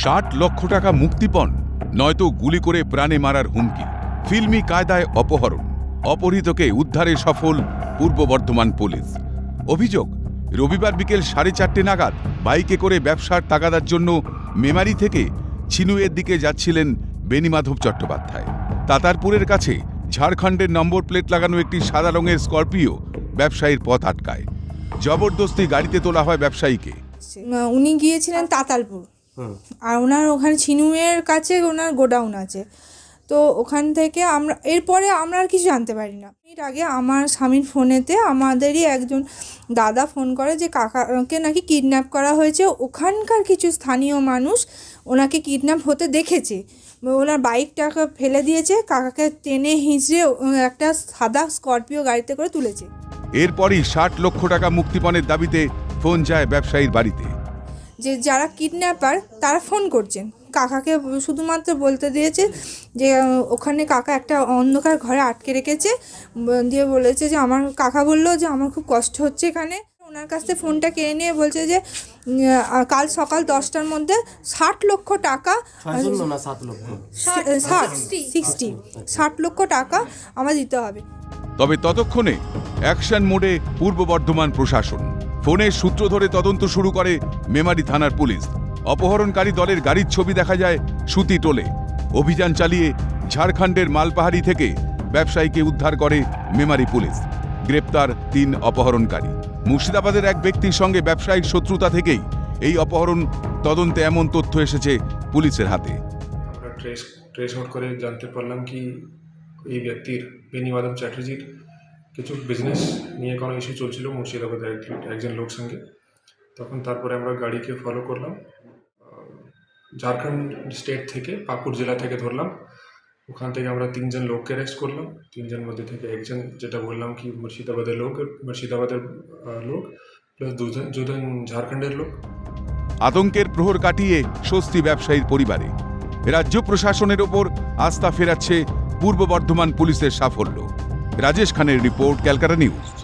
ষাট লক্ষ টাকা মুক্তিপণ, নয়তো গুলি করে প্রাণে মারার হুমকি। ফিল্মি কায়দায় অপহরণ, অপহৃতকে উদ্ধারে সফল পূর্ব বর্ধমান পুলিশ। অভিযোগ, রবিবার বিকেল সাড়ে চারটে নাগাদ বাইকে করে ব্যবসার তাগাদার জন্য মেমারি থেকে ছিনুয়ের দিকে যাচ্ছিলেন বেনিমাধব চট্টোপাধ্যায়। তাতারপুরের কাছে ঝাড়খণ্ডের নম্বর প্লেট লাগানো একটি সাদা রঙের স্করপিও ব্যবসায়ীর পথ আটকায়। জবরদস্তি গাড়িতে তোলা হয় ব্যবসায়ীকে। উনি গিয়েছিলেন তাতালপুর আর ওনার ওখানে ছিনুয়ের কাছে ওনার গোডাউন আছে। তো ওখান থেকে আমরা এরপরে আমরা আর কিছু জানতে পারি না। এর আগে আমার স্বামীর ফোনেতে আমাদেরই একজন দাদা ফোন করে যে কাকাকে নাকি কিডন্যাপ করা হয়েছে। ওখানকার কিছু স্থানীয় মানুষ ওনাকে কিডন্যাপ হতে দেখেছে। ওনার বাইকটাকে ফেলে দিয়েছে কাকাকে টেনে হিঁচড়ে ও- একটা সাদা স্করপিও গাড়িতে করে তুলেছে। এরপরই ষাট লক্ষ টাকা মুক্তিপণের দাবিতে ফোন যায় ব্যবসায়ীর বাড়িতে। যে যারা কিডন্যাপার তারা ফোন করছেন। কাকাকে শুধুমাত্র বলতে দিয়েছে যে ওখানে কাকা একটা অন্ধকার ঘরে আটকে রেখেছে। দিয়ে বলেছে যে আমার কাকা বলল যে আমার খুব কষ্ট হচ্ছে এখানে। ওনার কাছ থেকে ফোনটা কেড়ে নিয়ে বলছে যে কাল সকাল দশটার মধ্যে ষাট লক্ষ টাকা ষাট সিক্সটি ষাট লক্ষ টাকা আমার দিতে হবে। তবে ততক্ষণে অ্যাকশন মোডে পূর্ব বর্ধমান প্রশাসন। ফোনের সূত্র ধরে তদন্ত শুরু করে মেমারি থানার পুলিশ। অপহরণকারী দলের গাড়ির ছবি দেখা যায় সুতি টোলে। অভিযান চালিয়ে ঝাড়খণ্ডের মালপাহাড়ি থেকে ব্যবসায়ীকে উদ্ধার করে মেমারি পুলিশ। গ্রেপ্তার তিন অপহরণকারী। মুর্শিদাবাদের এক ব্যক্তির সঙ্গে ব্যবসায়িক শত্রুতা থেকেই এই অপহরণ তদন্তে এমন তথ্য এসেছে পুলিশের হাতে। আমরা ট্রেস ট্রেস আউট করে জানতে পারলাম কি এই ব্যক্তির বেনি মাধব চ্যাটার্জির কিছু বিজনেস নিয়ে কোনো ইস্যু চলছিল মুর্শিদাবাদের এক- একজন লোক সঙ্গে। তখন তারপরে আমরা গাড়িকে ফলো করলাম। ঝাড়খণ্ড স্টেট থেকে পাকুড় জেলা থেকে ধরলাম। ওখান থেকে আমরা তিনজন লোককে অ্যারেস্ট করলাম। তিনজন মধ্যে থেকে একজন যেটা বললাম কি মুর্শিদাবাদের লোক মুর্শিদাবাদের লোক প্লাস দুজন দুজন ঝাড়খণ্ডের লোক। আতঙ্কের প্রহর কাটিয়ে স্বস্তি ব্যবসায়ীর পরিবারে। রাজ্য প্রশাসনের ওপর আস্থা ফেরাচ্ছে পূর্ব বর্ধমান পুলিশের সাফল্য। রাজেশ খানের রিপোর্ট ক্যালকাটা নিউজ